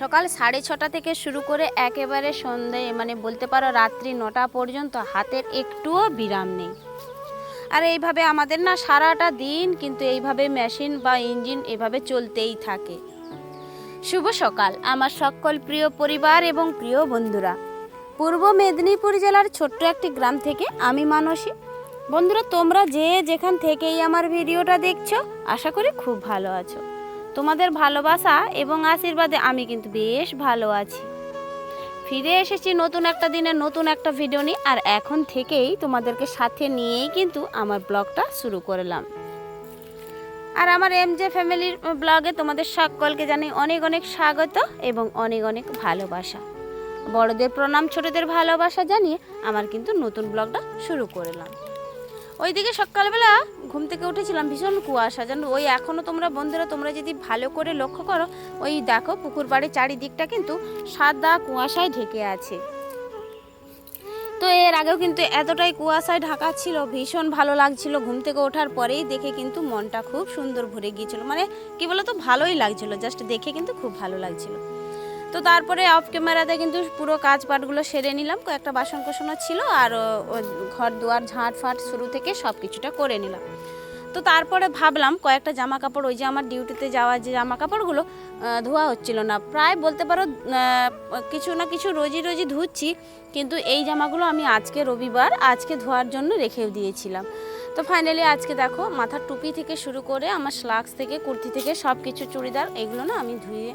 সকাল সাড়ে ছটা থেকে শুরু করে একেবারে সন্ধে মানে বলতে পারো রাত্রি নটা পর্যন্ত হাতের একটুও বিরাম নেই। আর এইভাবে আমাদের না সারাটা দিন কিন্তু এইভাবে মেশিন বা ইঞ্জিন এভাবে চলতেই থাকে। শুভ সকাল, আমার সকল প্রিয় পরিবার এবং প্রিয় বন্ধুরা। পূর্ব মেদিনীপুর জেলার ছোট্ট একটি গ্রাম থেকে আমি মানসী। বন্ধুরা, তোমরা যে যেখান থেকেই আমার ভিডিওটা দেখছ, আশা করি খুব ভালো আছো। তোমাদের ভালোবাসা এবং আশীর্বাদে আমি কিন্তু বেশ ভালো আছি। ফিরে এসেছি নতুন একটা দিনে, নতুন একটা ভিডিও নিয়ে, আর এখন থেকেই তোমাদেরকে সাথে নিয়েই কিন্তু আমার ব্লগটা শুরু করলাম। আর আমার এম জে ফ্যামিলির ব্লগে তোমাদের সকলকে জানাই অনেক অনেক স্বাগত এবং অনেক অনেক ভালোবাসা। বড়দের প্রণাম, ছোটদের ভালোবাসা জানিয়ে আমার কিন্তু নতুন ব্লগটা শুরু করলাম। ওইদিকে সকালবেলা ঘুম থেকে উঠেছিলাম, ভীষণ কুয়াশা। জানো, ওই এখনও তোমরা বন্ধুরা, তোমরা যদি ভালো করে লক্ষ্য করো, ওই দেখো পুকুর বাড়ির চারিদিকটা কিন্তু সাদা কুয়াশায় ঢেকে আছে। তো এর আগেও কিন্তু এতটাই কুয়াশায় ঢাকা ছিল, ভীষণ ভালো লাগছিল ঘুম থেকে ওঠার পরেই দেখে কিন্তু মনটা খুব সুন্দর ভরে গিয়েছিল। মানে কি বলতো, ভালোই লাগছিল, জাস্ট দেখে কিন্তু খুব ভালো লাগছিল। তো তারপরে অফ ক্যামেরাতে কিন্তু পুরো কাজ পাটগুলো সেরে নিলাম। কয়েকটা বাসন কোসনও ছিল আর ঘর দুয়ার ঝাঁট ফাট শুরু থেকে সব কিছুটা করে নিলাম। তো তারপরে ভাবলাম কয়েকটা জামা কাপড় ওই যে আমার ডিউটিতে যাওয়া যে জামা কাপড়গুলো ধোয়া হচ্ছিল না। প্রায় বলতে পারো কিছু না কিছু রোজই রোজই ধুচ্ছি, কিন্তু এই জামাগুলো আমি আজকে রবিবার, আজকে ধোয়ার জন্য রেখেও দিয়েছিলাম। তো ফাইনালি আজকে দেখো মাথার টুপি থেকে শুরু করে আমার স্লাক্স থেকে, কুর্তি থেকে সব কিছু চুড়িদার এগুলো না আমি ধুয়ে,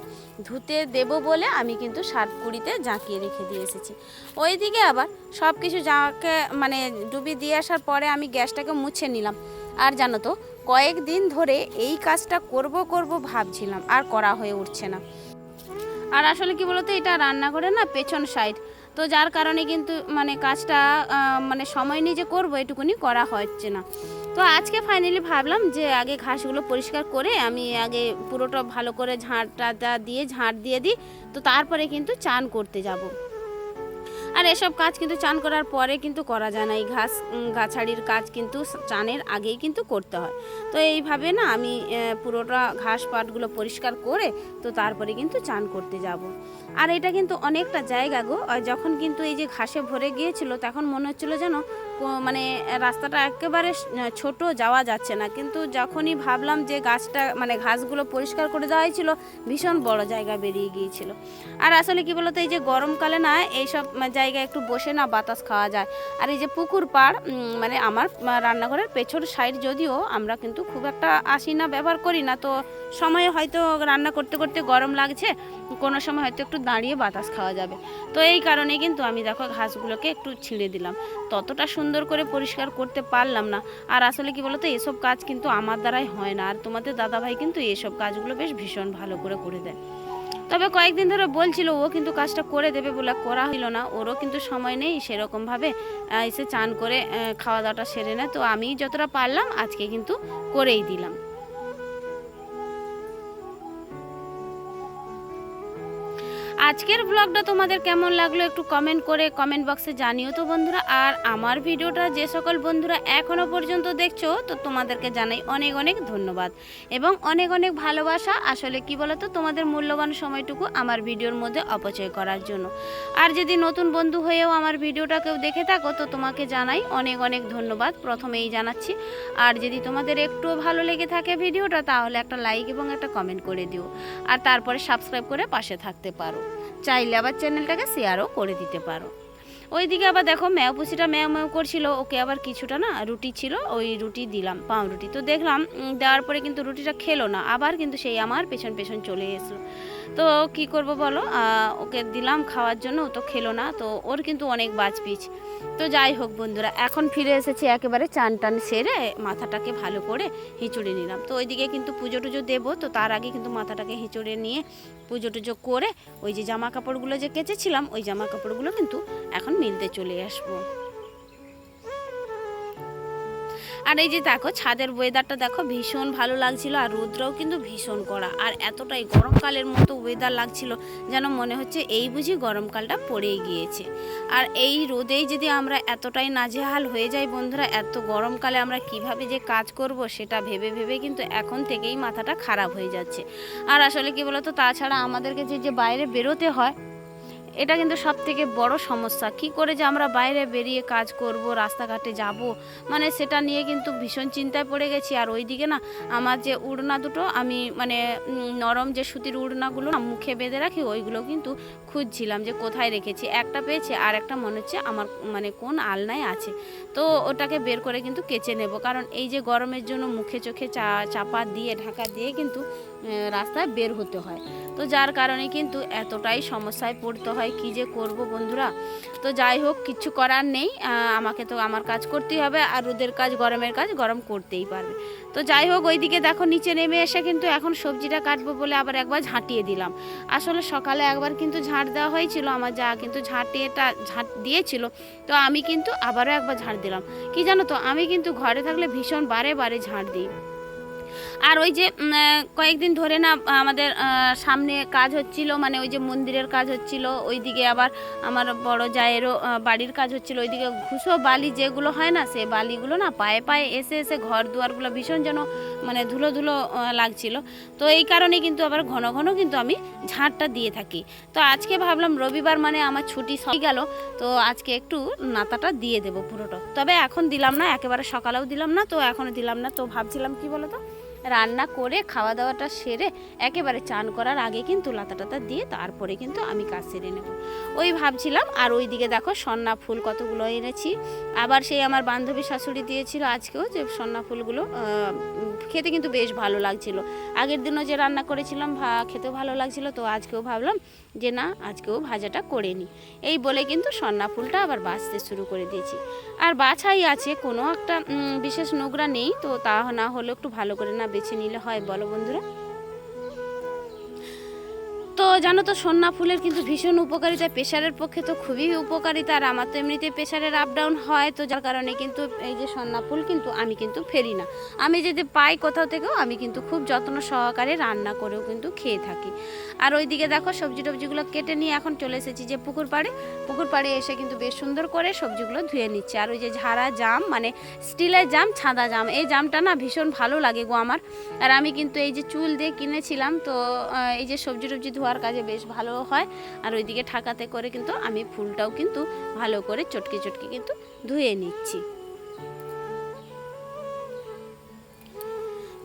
ধুতে দেব বলে আমি কিন্তু শার্ট কুড়িতে জাঁকিয়ে রেখে দিয়ে এসেছি। ওইদিকে আবার সব কিছু জাঁকে মানে ডুবি দিয়ে আসার পরে আমি গ্যাসটাকে মুছে নিলাম। আর জানো তো, কয়েকদিন ধরে এই কাজটা করব করব ভাবছিলাম, আর করা হয়ে উঠছে না। আর আসলে কি বলতো, এটা রান্নাঘরে না পেছন সাইড তো যার কারণে কিন্তু মানে কাজটা মানে সময় নিয়ে যে করব এটুকুনি করা হচ্ছে না। তো আজকে ফাইনালি ভাবলাম যে আগে ঘাসগুলো পরিষ্কার করে আমি আগে পুরোটা ভালো করে ঝাঁটটা দিয়ে ঝাঁট দিয়ে দিই, তো তারপরে কিন্তু চান করতে যাব। আর এসব কাজ কিন্তু চান করার পরে কিন্তু করা যায় না। এই ঘাস গাছাড়ির কাজ কিন্তু চানের আগেই কিন্তু করতে হয়। তো এইভাবে না আমি পুরোটা ঘাস পাটগুলো পরিষ্কার করে তো তারপরে কিন্তু চান করতে যাব। আর এটা কিন্তু অনেকটা জায়গা গো। যখন কিন্তু এই যে ঘাসে ভরে গিয়েছিল, তখন মনে হচ্ছিল যেন মানে রাস্তাটা একেবারে ছোট যাওয়া যাচ্ছে না। কিন্তু যখনই ভাবলাম যে গাছটা মানে ঘাসগুলো পরিষ্কার করে দেওয়া হয়েছিল, ভীষণ বড় জায়গা বেরিয়ে গিয়েছিল। আর আসলে কি বলতো, এই যে গরমকালে না, এইসব জায়গায় একটু বসে না বাতাস খাওয়া যায়। আর এই যে পুকুর পাড় মানে আমার রান্নাঘরের পেছর সাইড যদিও আমরা কিন্তু খুব একটা আসি না, ব্যবহার করি না। তো সময়ে হয়তো রান্না করতে করতে গরম লাগছে, কোনো সময় হয়তো একটু দাঁড়িয়ে বাতাস খাওয়া যাবে। তো এই কারণে কিন্তু আমি দেখো, ঘাসগুলোকে একটু ছিঁড়ে দিলাম। ততটা সুন্দর করে পরিষ্কার করতে পারলাম না। আর আসলে কি বলতো, এসব কাজ কিন্তু আমার দ্বারাই হয় না। আর তোমাদের দাদাভাই কিন্তু এসব কাজগুলো বেশ ভীষণ ভালো করে করে দেয়। তবে কয়েকদিন ধরে বলছিল, ও কিন্তু কাজটা করে দেবে বলে করা হইল না। ওরও কিন্তু সময় নেই। সেরকমভাবে এসে চান করে খাওয়া দাওয়াটা সেরে নেয়। তো আমি যতটা পারলাম, আজকে কিন্তু করেই দিলাম। আজকের ব্লগটা তোমাদের কেমন লাগল একটু কমেন্ট করে কমেন্ট বক্সে জানিও তো বন্ধুরা। আর আমার ভিডিওটা যে সকল বন্ধুরা এখনও পর্যন্ত দেখছ, তো তোমাদেরকে জানাই অনেক অনেক ধন্যবাদ। এবং অনেক অনেক ভালোবাসা, আসলে কি বলতো, তোমাদের মূল্যবান সময়টুকু আমার ভিডিওর মধ্যে অপচয় করার জন্য। আর যদি নতুন বন্ধু হয়েও আমার ভিডিওটা কেউ দেখে থাকো, তো তোমাকে জানাই অনেক অনেক ধন্যবাদ। প্রথমেই জানাচ্ছি, আর যদি তোমাদের একটুও ভালো লেগে থাকে ভিডিওটা, তাহলে একটা লাইক এবং একটা কমেন্ট করে দিও। আর তারপরে সাবস্ক্রাইব করে পাশে থাকতে পারো। চাইলে আবার চ্যানেলটাকে শেয়ারও করে দিতে পারো। ওইদিকে আবার দেখো ম্যাও পুষিটা ম্যাও ম্যাও করছিল, ওকে আবার কিছুটা না রুটি ছিল, ওই রুটি দিলাম, পাউরুটি। তো দেখলাম দেওয়ার পরে কিন্তু রুটিটা খেলো না, আবার কিন্তু সেই আমার পেছন পেছন চলে এসলো। তো কি করব বলো? ওকে দিলাম, খাওয়ার জন্য ও তো খেলো না, তো ওর কিন্তু অনেক বাজ পিচ। তো যাই হোক বন্ধুরা, এখন ফিরে এসেছি একেবারে চান টান সেরে মাথাটাকে ভালো করে হিঁচড়ে নিলাম। তো ওইদিকে কিন্তু পুজো টুজো দেবো, তো তার আগে কিন্তু মাথাটাকে হিঁচড়ে নিয়ে পুজো টুজো করে ওই যে জামা কাপড়গুলো যে কেচেছিলাম, ওই জামা কাপড়গুলো কিন্তু এখন মিলতে চলে আসব। আর এই যে দেখো, ছাদের ওয়েদারটা দেখো ভীষণ ভালো লাগছিল আর রোদটাও কিন্তু ভীষণ কড়া। আর এতটাই গরমকালের মতো ওয়েদার লাগছিল যেন মনে হচ্ছে এই বুঝি গরমকালটা পড়েই গিয়েছে। আর এই রোদেই যদি আমরা এতটাই নাজেহাল হয়ে যাই বন্ধুরা, এত গরমকালে আমরা কীভাবে যে কাজ করব সেটা ভেবে ভেবে কিন্তু এখন থেকেই মাথাটা খারাপ হয়ে যাচ্ছে। আর আসলে কি বলতো, তাছাড়া আমাদেরকে যে যে বাইরে বেরোতে হয় এটা কিন্তু সব থেকে বড় সমস্যা। কি করে যে আমরা বাইরে বেরিয়ে কাজ করব, রাস্তাঘাটে যাব? মানে সেটা নিয়ে কিন্তু ভীষণ চিন্তায় পড়ে গেছি। আর ওইদিকে না, আমার যে উড়না দুটো, আমি মানে নরম যে সুতির উড়নাগুলো না মুখে বেঁধে রাখি, ওইগুলো কিন্তু খুঁজছিলাম যে কোথায় রেখেছি। একটা পেয়েছি, আর একটা মনে হচ্ছে আমার মানে কোন আলনায় আছে। তো ওটাকে বের করে কিন্তু কেচে নেব। কারণ এই যে গরমের জন্য মুখে চোখে চা, চাপা দিয়ে, ঢাকা দিয়ে কিন্তু রাস্তায় বের হতে হয়। তো যার কারণে কিন্তু এতটাই সমস্যায় পড়তে হয়, কি যে করব বন্ধুরা? তো যাই হোক, কিছু করার নেই। আমাকে তো আমার কাজ করতেই হবে, আর রোদের কাজ গরমের কাজ গরম করতেই পারবে। তো যাই হোক, ওইদিকে দেখো, নিচে নেমে এসে কিন্তু এখন সবজিটা কাটবো বলে আবার একবার ঝাঁটিয়ে দিলাম। আসলে সকালে একবার কিন্তু ঝাঁট দেওয়া হয়েছিল, আমার যা কিন্তু ঝাঁটিয়েটা ঝাঁট দিয়েছিল, তো আমি কিন্তু আবারও একবার ঝাঁট দিলাম। কি জানো তো, আমি কিন্তু ঘরে থাকলে ভীষণ বারে বারে ঝাঁট দিই। আর ওই যে কয়েকদিন ধরে না আমাদের সামনে কাজ হচ্ছিল মানে ওই যে মন্দিরের কাজ হচ্ছিল, ওইদিকে আবার আমার বড় জায়েরও বাড়ির কাজ হচ্ছিল, ওইদিকে ঘুষো বালি যেগুলো হয় না, সে বালিগুলো না পায়ে পায়ে এসে এসে ঘর দুয়ারগুলো ভীষণ যেন মানে ধুলো ধুলো লাগছিল। তো এই কারণে কিন্তু আবার ঘন ঘন কিন্তু আমি ঝাঁটটা দিয়ে থাকি। তো আজকে ভাবলাম রবিবার মানে আমার ছুটি হয়ে গেল, তো আজকে একটু নাতাটা দিয়ে দেবো পুরোটা। তবে এখন দিলাম না, একেবারে সকালেও দিলাম না, তো এখনও দিলাম না, তো ভাবছিলাম কি বলো তো রান্না করে, খাওয়া দাওয়াটা সেরে একেবারে চান করার আগে কিন্তু লাতা টাতা দিয়ে তারপরে কিন্তু আমি কাজ সেরে নেব। ওই ভাবছিলাম, আর ওই দিকে দেখো সন্না ফুল কতগুলো এনেছি। আবার সেই আমার বান্ধবী শাশুড়ি দিয়েছিল আজকেও যে সন্না ফুলগুলো খেতে কিন্তু বেশ ভালো লাগছিল। আগের দিনও যে রান্না করেছিলাম, ভা- খেতেও ভালো লাগছিল। তো আজকেও ভাবলাম যে না, আজকেও ভাজাটা করে নিই। এই বলে কিন্তু সন্না ফুলটা আবার বাঁচতে শুরু করে দিয়েছি। আর বাছাই আছে, কোনো একটা বিশেষ নোংরা নেই। তো তা না হলেও একটু ভালো করে না বেছে নিলে হয় বলো বন্ধুরা? তো জানো তো সন্না ফুলের কিন্তু ভীষণ উপকারিতা প্রেশারের পক্ষে তো খুবই উপকারিতা, আর আমার তো এমনিতে প্রেশারের আপ ডাউন হয়, তো যার কারণে কিন্তু এই যে সন্না ফুল কিন্তু আমি কিন্তু ফেরি না। আমি যদি পাই কোথাও থেকেও আমি কিন্তু খুব যত্ন সহকারে রান্না করেও কিন্তু খেয়ে থাকি। আর ওইদিকে দেখো সবজি টবজিগুলো কেটে নিয়ে এখন চলে এসেছি যে পুকুর পাড়ে। পুকুর পাড়ে এসে কিন্তু বেশ সুন্দর করে সবজিগুলো ধুয়ে নিচ্ছে। আর ওই যে ঝাড়া জাম মানে স্টিলের জাম, ছাদা জাম, এই জামটা না ভীষণ ভালো লাগে গো আমার। আর আমি কিন্তু এই যে চুল দিয়ে কিনেছিলাম, তো এই যে সবজি টবজি ধোয়ার কাজে বেশ ভালো হয়। আর ওইদিকে ঠাকাতে করে কিন্তু আমি ফুলটাও কিন্তু ভালো করে চটকে চটকে কিন্তু ধুয়ে নিচ্ছি।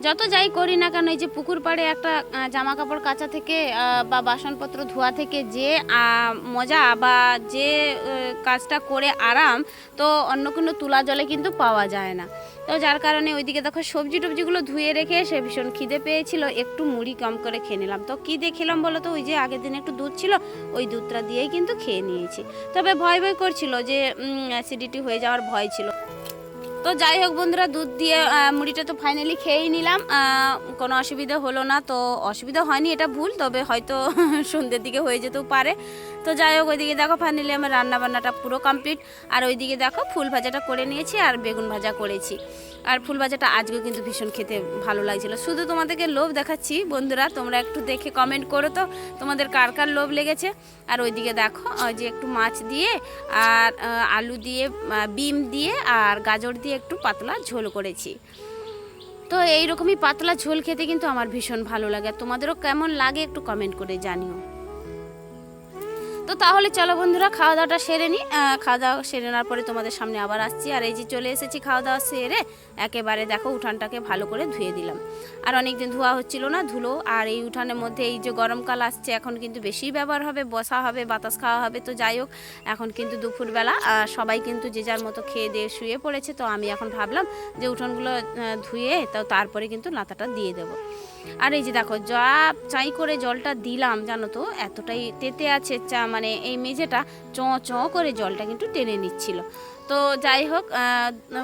যত যাই করি না কেন, এই যে পুকুর পাড়ে একটা জামা কাপড় কাচা থেকে বা বাসনপত্র ধোয়া থেকে যে মজা বা যে কাজটা করে আরাম, তো অন্য কোনো তুলা জলে কিন্তু পাওয়া যায় না। তো যার কারণে ওইদিকে দেখো সবজি টবজিগুলো ধুয়ে রেখে সে ভীষণ খিদে পেয়েছিল, একটু মুড়ি কম করে খেয়ে নিলাম। তো কী দিয়ে খেলাম বলো তো? ওই যে আগের দিন একটু দুধ ছিল, ওই দুধটা দিয়েই কিন্তু খেয়ে নিয়েছি। তবে ভয় ভয় করছিল যে অ্যাসিডিটি হয়ে যাওয়ার ভয় ছিল। তো যাই হোক বন্ধুরা, দুধ দিয়ে মুড়িটা তো ফাইনালি খেয়েই নিলাম। কোনো অসুবিধা হলো না। তো অসুবিধা হয়নি, এটা ভুল, তবে হয়তো সন্ধ্যের দিকে হয়ে যেতেও পারে। তো যাই হোক, ওইদিকে দেখো ফাইনালি আমার রান্না বান্নাটা পুরো কমপ্লিট আর ওইদিকে দেখো ফুল ভাজাটা করে নিয়েছি আর বেগুন ভাজা করেছি। আর ফুল ভাজাটা আজকেও কিন্তু ভীষণ খেতে ভালো লাগছিল। শুধু তোমাদেরকে লোভ দেখাচ্ছি, বন্ধুরা, তোমরা একটু দেখে কমেন্ট করো তো, তোমাদের কার কার লোভ লেগেছে। আর ওইদিকে দেখো, ওই যে একটু মাছ দিয়ে আর আলু দিয়ে বিম দিয়ে আর গাজর দিয়ে একটু পাতলা ঝোল করেছি। তো এইরকমই পাতলা ঝোল খেতে কিন্তু আমার ভীষণ ভালো লাগে। তোমাদেরও কেমন লাগে একটু কমেন্ট করে জানিও। তো তাহলে চলো বন্ধুরা খাওয়া দাওয়াটা সেরে নিই খাওয়া দাওয়া সেরে নেওয়ার পরে তোমাদের সামনে আবার আসছি। আর এই যে চলে এসেছি খাওয়া দাওয়া সেরে, একেবারে দেখো উঠানটাকে ভালো করে ধুয়ে দিলাম। আর অনেক দিন ধোয়া হচ্ছিল না, ধুলো। আর এই উঠানের মধ্যে এই যে গরমকাল আসছে, এখন কিন্তু বেশি ব্যবহার হবে, বসা হবে, বাতাস খাওয়া হবে। তো যাই হোক, এখন কিন্তু দুপুরবেলা। সবাই কিন্তু যে যার মতো খেয়ে দিয়ে শুয়ে পড়েছে, তো আমি এখন ভাবলাম যে উঠোনগুলো ধুয়ে তো তারপরে কিন্তু লাতাটা দিয়ে দেবো। আর এই যে দেখো, যা চাই করে জলটা দিলাম, জানো তো, এতটাই তেতে আছে চা মানে এই মেঝেটা চ চ করে জলটা কিন্তু টেনে নিচ্ছিল। তো যাই হোক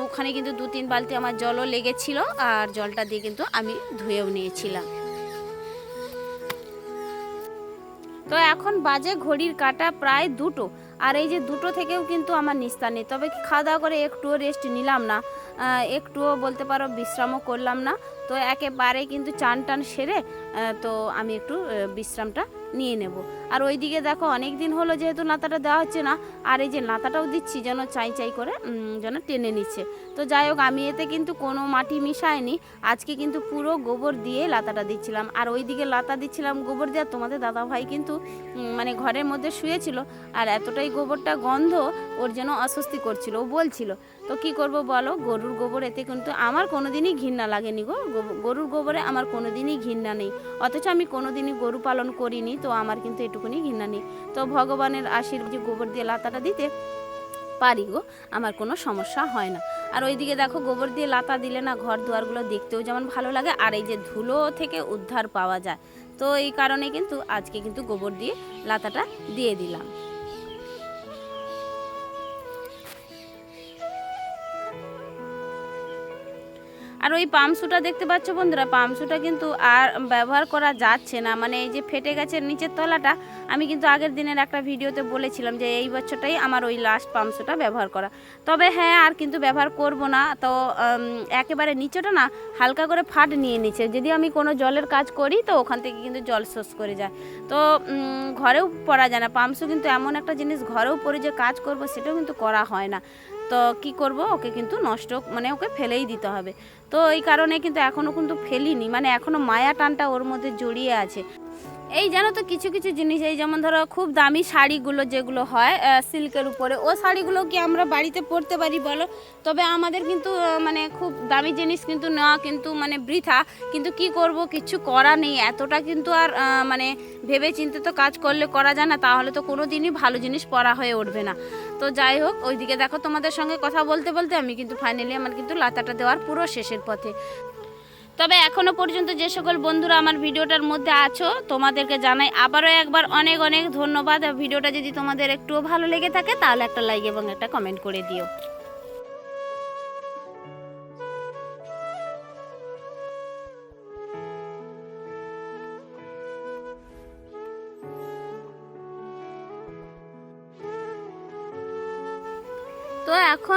ওখানে কিন্তু দু তিন বালতি আমার জলও লেগেছিল আর জলটা দিয়ে কিন্তু আমি ধুয়েও নিয়েছিলাম। তো এখন বাজে ঘড়ির কাটা প্রায় দুটো আর এই যে দুটো থেকেও কিন্তু আমার নিস্তার নেই। তবে খাওয়া দাওয়া করে একটুও রেস্ট নিলাম না একটুও বলতে পারো বিশ্রামও করলাম না। তো একেবারে কিন্তু চান টান সেরে তো আমি একটু বিশ্রামটা নিয়ে নেব। আর ওই দিকে দেখো অনেক দিন হলো যেহেতু লাতাটা দেওয়া হচ্ছে না, আর এই যে লাতাটাও দিচ্ছি যেন চাই চাই করে যেন টেনে নিচ্ছে। তো যাই হোক, আমি এতে কিন্তু কোনো মাটি মিশাইনি, আজকে কিন্তু পুরো গোবর দিয়ে লাতাটা দিচ্ছিলাম। আর ওই দিকে লাতা দিচ্ছিলাম গোবর দেওয়া তোমাদের দাদা ভাই কিন্তু মানে ঘরের মধ্যে শুয়েছিল, আর এতটাই গোবরটা গন্ধ ওর যেন অস্বস্তি করছিল। ও বলছিল তো কি করব বলো? গরুর গোবর এতে কিন্তু আমার কোনোদিনই ঘৃণা লাগেনি গো। গরুর গোবরে আমার কোনোদিনই ঘৃণা নেই। অথচ আমি কোনোদিনই গরু পালন করিনি, তো আমার কিন্তু এটুকুনি ঘৃণা নেই। তো ভগবানের আশীর্বাদ যে গোবর দিয়ে লাতাটা দিতে পারি গো, আমার কোনো সমস্যা হয় না। আর ওইদিকে দেখো, গোবর দিয়ে লাতা দিলে না ঘর দুয়ারগুলো দেখতেও যেমন ভালো লাগে, আর এই যে ধুলো থেকে উদ্ধার পাওয়া যায়। তো এই কারণে কিন্তু আজকে কিন্তু গোবর দিয়ে লাতাটা দিয়ে দিলাম। আর ওই পামসুটা দেখতে পাচ্ছ বন্ধুরা? পামসুটা কিন্তু আর ব্যবহার করা যাচ্ছে না। মানে এই যে ফেটে গেছে নিচের তলাটা, আমি কিন্তু আগের দিনের একটা ভিডিওতে বলেছিলাম যে এই বছরটাই আমার ওই লাস্ট পামসুটা ব্যবহার করা। তবে হ্যাঁ আর কিন্তু ব্যবহার করব না। তো একেবারে নিচেটা না, হালকা করে ফাট নিয়ে নিচ্ছে যদি আমি কোনো জলের কাজ করি, তো ওখান থেকে কিন্তু জল শোষ করে যায়। তো ঘরেও পরা যায় না। পামসু কিন্তু এমন একটা জিনিস, ঘরেও পরে যে কাজ করব, সেটাও কিন্তু করা হয় না। তো কি করব? ওকে কিন্তু নষ্ট মানে ওকে ফেলেই দিতে হবে। তো এই কারণে কিন্তু এখনও কিন্তু ফেলিনি মানে এখনও মায়া টানটা ওর মধ্যে জড়িয়ে আছে। এই জানো তো কিছু কিছু জিনিস, এই যেমন ধরো খুব দামি শাড়িগুলো যেগুলো হয় সিল্কের উপরে, ও শাড়িগুলো কি আমরা বাড়িতে পরতে পারি বলো? তবে আমাদের কিন্তু মানে খুব দামি জিনিস কিন্তু নেওয়া কিন্তু মানে বৃথা, কিন্তু কি করব? কিছু করা নেই। এতটা কিন্তু আর মানে ভেবে চিন্তে তো কাজ করলে করা যায় না, তাহলে তো কোনো দিনই ভালো জিনিস পরা হয়ে উঠবে না। তো যাই হোক, ওইদিকে দেখো তোমাদের সঙ্গে কথা বলতে বলতে আমি কিন্তু ফাইনালি আমার কিন্তু লাতাটা দেওয়ার পুরো শেষের পথে। তবে এখনও পর্যন্ত যে সকল বন্ধুরা আমার ভিডিওটার মধ্যে আছো, তোমাদেরকে জানাই আবারও একবার অনেক অনেক ধন্যবাদ। ভিডিওটা যদি তোমাদের একটুও ভালো লেগে থাকে, তাহলে একটা লাইক এবং একটা কমেন্ট করে দিও।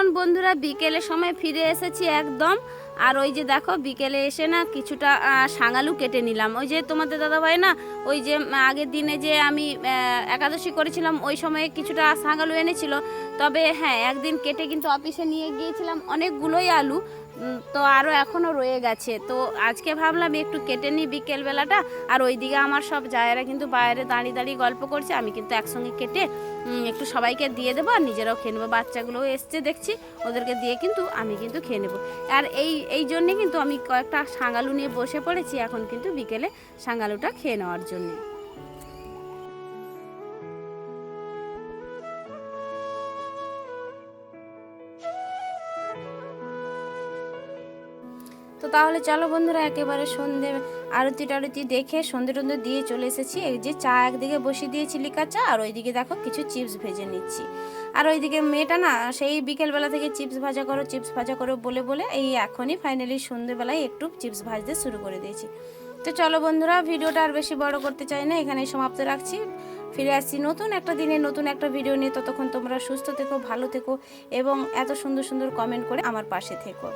এখন বন্ধুরা বিকেলের সময় ফিরে এসেছি একদম। আর ওই যে দেখো, বিকেলে এসে না কিছুটা সাঙালু কেটে নিলাম। ওই যে তোমাদের দাদা ভাই না, ওই যে আগের দিনে যে আমি একাদশী করেছিলাম, ওই সময়ে কিছুটা সাঙালু এনেছিল। তবে হ্যাঁ একদিন কেটে কিন্তু অফিসে নিয়ে গিয়েছিলাম অনেকগুলোই আলু। তো আরও এখনও রয়ে গেছে। তো আজকে ভাবলাম একটু কেটে নিই বিকেলবেলাটা। আর ওইদিকে আমার সব জায়েরা কিন্তু বাইরে দাঁড়িয়ে দাঁড়িয়ে গল্প করছে। আমি কিন্তু একসঙ্গে কেটে একটু সবাইকে দিয়ে দেবো আর নিজেরাও খেয়ে নেব। বাচ্চাগুলোও এসছে দেখছি, ওদেরকে দিয়ে কিন্তু আমি কিন্তু খেয়ে নেব। আর এই এই জন্যে কিন্তু আমি কয়েকটা সাঙ্গালু নিয়ে বসে পড়েছি এখন কিন্তু বিকেলে সাঙ্গালুটা খেয়ে নেওয়ার জন্যে। তাহলে চলো বন্ধুরা, একেবারে সন্ধে আরতি টারতি দেখে সন্ধে টন্ধে দিয়ে চলে এসেছি। এই যে চা একদিকে বসিয়ে দিয়েছি লিকার চা, আর ওইদিকে দেখো কিছু চিপস ভেজে নিচ্ছি। আর ওইদিকে মেয়েটা না, সেই বিকেলবেলা থেকে চিপস ভাজা করো, চিপস ভাজা করো বলে বলে এই এখনই ফাইনালি সন্ধেবেলায় একটু চিপস ভাজতে শুরু করে দিয়েছি। তো চলো বন্ধুরা, ভিডিওটা আর বেশি বড় করতে চাই না, এখানেই সমাপ্ত রাখছি। ফিরে আসছি নতুন একটা দিনে, নতুন একটা ভিডিও নিয়ে। ততক্ষণ তোমরা সুস্থ থেকো, ভালো থেকো, এবং এত সুন্দর সুন্দর কমেন্ট করে আমার পাশে থেকো।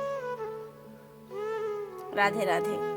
রাধে রাধে।